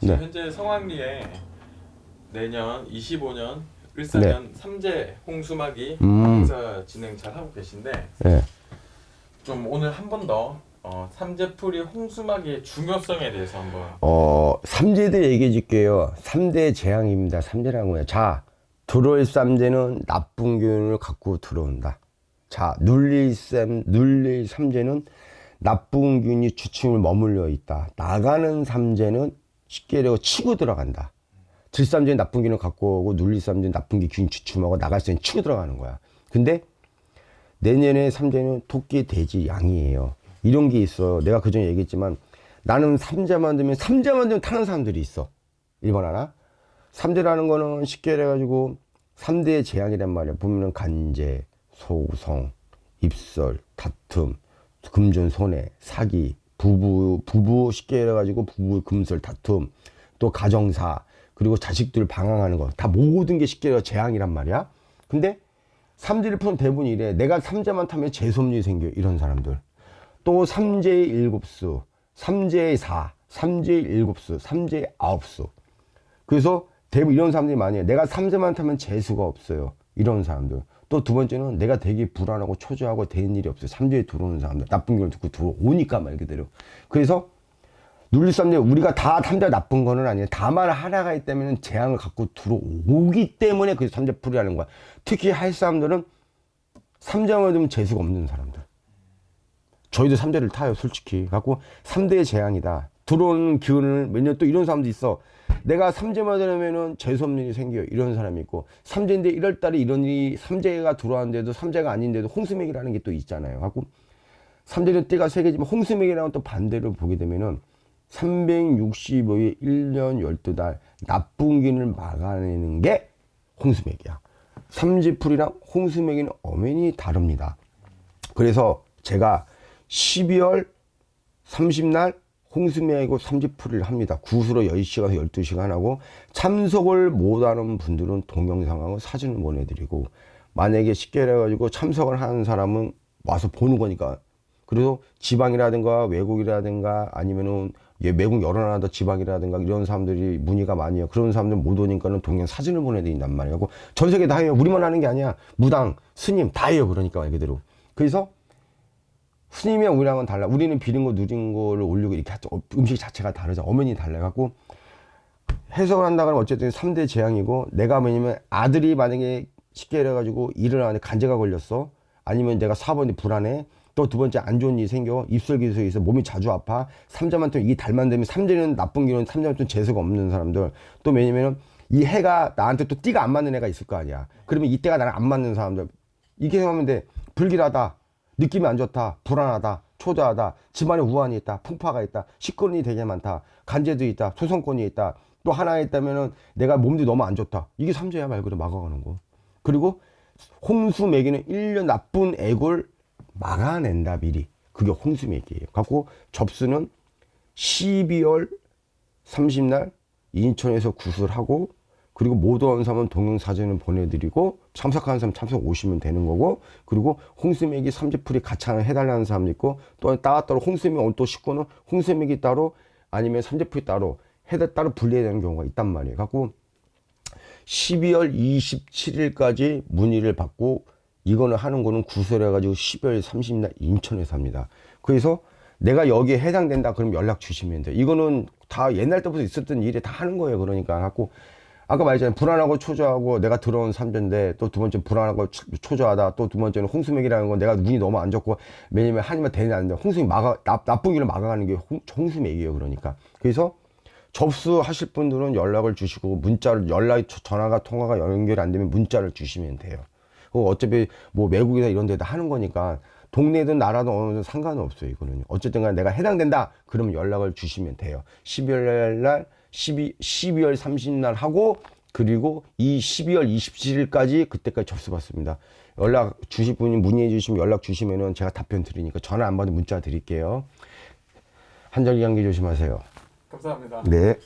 지금 네. 현재 성황리에 내년 25년 을사년 삼재 홍수막이 네. 음. 행사 진행 잘 하고 계신데 예. 좀 오늘 한 번 더 어, 삼재풀이 홍수막의 중요성에 대해서 한번 어, 삼재들 얘기해 줄게요. 삼대 재앙입니다. 삼재라는 거예요. 자, 들어올 삼재는 나쁜 기운을 갖고 들어온다. 자, 눌릴 삼, 눌릴 삼재는 나쁜 기운이 주춤을 머물러 있다. 나가는 삼재는 쉽게 얘기하고 치고 들어간다. 들삼재는 나쁜 기운을 갖고 오고 삼재는 나쁜 기 기운 주춤하고 나갈 때는 치고 들어가는 거야. 근데 내년에 삼재는 토끼, 돼지, 양이에요. 이런 게 있어요. 내가 그전에 얘기했지만 나는 삼재만 들면 삼재만 들면 타는 사람들이 있어. 1번 하나. 삼재라는 거는 쉽게 해가지고 삼대의 재앙이란 말이야. 보면은 간제, 소성, 입설, 다툼, 금전 손해, 사기, 부부, 부부 쉽게 해가지고 부부 금설 다툼, 또 가정사, 그리고 자식들 방황하는 거. 다 모든 게 쉽게 해서 재앙이란 말이야. 근데 삼재를 푸는 대부분이 이래. 내가 삼재만 타면 재수없는 생겨. 이런 사람들. 또 삼재의 일곱 수, 삼재의 사, 삼재의 일곱 수, 삼재의 아홉 수. 그래서 대부분 이런 사람들이 많이 해. 내가 삼재만 타면 재수가 없어요. 이런 사람들. 또 두 번째는 내가 되게 불안하고 초조하고 되는 일이 없어요. 삼재에 들어오는 사람들. 나쁜 걸 듣고 들어오니까 말 그대로. 그래서 눌릴 삼재 우리가 다 삼재 나쁜 거는 아니에요. 다만 하나가 있다면 재앙을 갖고 들어오기 때문에 그 삼재 풀이라는 거야. 특히 할 사람들은 삼재만 되면 재수가 없는 사람들. 저희도 삼대를 타요, 솔직히. 갖고 삼대의 재앙이다. 들어오는 기운을 몇 년 또 이런 사람도 있어. 내가 삼재만 되면은 재수없는 일이 생겨요. 이런 사람이 있고. 삼재인데 1월 달에 이런 일이 삼재가 들어왔는데도 삼재가 아닌데도 홍수맥이라는 게 또 있잖아요. 갖고 삼재는 띠가 세 개지만 홍수맥이랑은 또 반대로 보게 되면은 365일 1년 12달 나쁜 기운을 막아내는 게 홍수맥이야. 삼지풀이랑 홍수맥이는 엄연히 다릅니다. 그래서 제가 12월 30날 홍수매이고 삼지풀이를 합니다. 구수로 10시간, 12시간 하고 참석을 못하는 분들은 동영상하고 사진을 보내드리고 만약에 쉽게 해가지고 참석을 하는 사람은 와서 보는 거니까 그래서 지방이라든가 외국이라든가 아니면은 예, 외국 여러 나라도 지방이라든가 이런 사람들이 문의가 많이 해요. 그런 사람들 못 오니까는 동영 사진을 보내드린단 말이에요. 그전 세계 다 해요. 우리만 하는 게 아니야. 무당, 스님 다 해요. 그러니까 말 그대로. 그래서 스님이랑 우리랑은 달라. 우리는 비린 거 누린 거를 올리고 이렇게 하죠. 어, 음식 자체가 다르죠. 어머니 달라갖고 해석을 한다 그러면 어쨌든 3대 재앙이고 내가 뭐냐면 아들이 만약에 쉽게 해가지고 일을 하는데 간제가 걸렸어. 아니면 내가 사번이 불안해. 또 두 번째 안 좋은 일이 생겨. 입술 기술이 있어. 몸이 자주 아파. 삼자만 이 달만 되면 삼재는 나쁜 기는 삼자만 또 재수가 없는 사람들. 또 왜냐면은 이 해가 나한테 또 띠가 안 맞는 애가 있을 거 아니야. 그러면 이때가 나랑 안 맞는 사람들. 이렇게 생각하면 돼. 불길하다. 느낌이 안 좋다. 불안하다. 초조하다. 집안에 우환이 있다. 풍파가 있다. 식권이 되게 많다. 간제도 있다. 소송권이 있다. 또 하나 있다면은 내가 몸도 너무 안 좋다. 이게 삼재야 말 그대로 막아가는 거. 그리고 홍수 매기는 1년 나쁜 애골 막아낸다 미리. 그게 홍수 매기예요. 갖고 접수는 12월 30날 인천에서 구슬하고 그리고 못 온 사람은 동영사진을 보내드리고 참석하는 사람 참석 오시면 되는 거고 그리고 홍수맥이 삼지풀이 같이 하는 해달라는 사람도 있고 또 따로 홍수맥 또 식구는 홍수맥이 따로 아니면 삼지풀이 따로 해달 따로 분리해야 되는 경우가 있단 말이에요. 갖고 12월 27일까지 문의를 받고 이거는 하는 거는 구설해가지고 12월 30일 인천에서 합니다. 그래서 내가 여기에 해당된다 그러면 연락 주시면 돼요. 이거는 다 옛날 때부터 있었던 일이 다 하는 거예요. 그러니까 갖고 아까 말했잖아요. 불안하고 초조하고 내가 들어온 삼재인데 또 두 번째 불안하고 초- 초조하다. 또 두 번째는 홍수맥이라는 건 내가 운이 너무 안 좋고 왜냐면 한이면 되는 안 돼. 홍수맥 막아 나, 나쁜 길을 막아가는 게 홍, 홍수맥이에요. 그러니까 그래서 접수하실 분들은 연락을 주시고 문자를 연락 전화가 통화가 연결이 안 되면 문자를 주시면 돼요. 그거 어차피 뭐 외국이나 이런 데다 하는 거니까 동네든 나라든 어느 든 상관은 없어요. 이거는 어쨌든 간에 내가 해당된다 그러면 연락을 주시면 돼요. 12월 날 12, 12월 30날 하고 그리고 이 12월 27일까지 그때까지 접수받습니다. 연락 주실 분이 문의해 주시면 연락 주시면은 제가 답변 드리니까 전화 안 받으면 문자 드릴게요. 한절기 감기 조심하세요. 감사합니다. 네.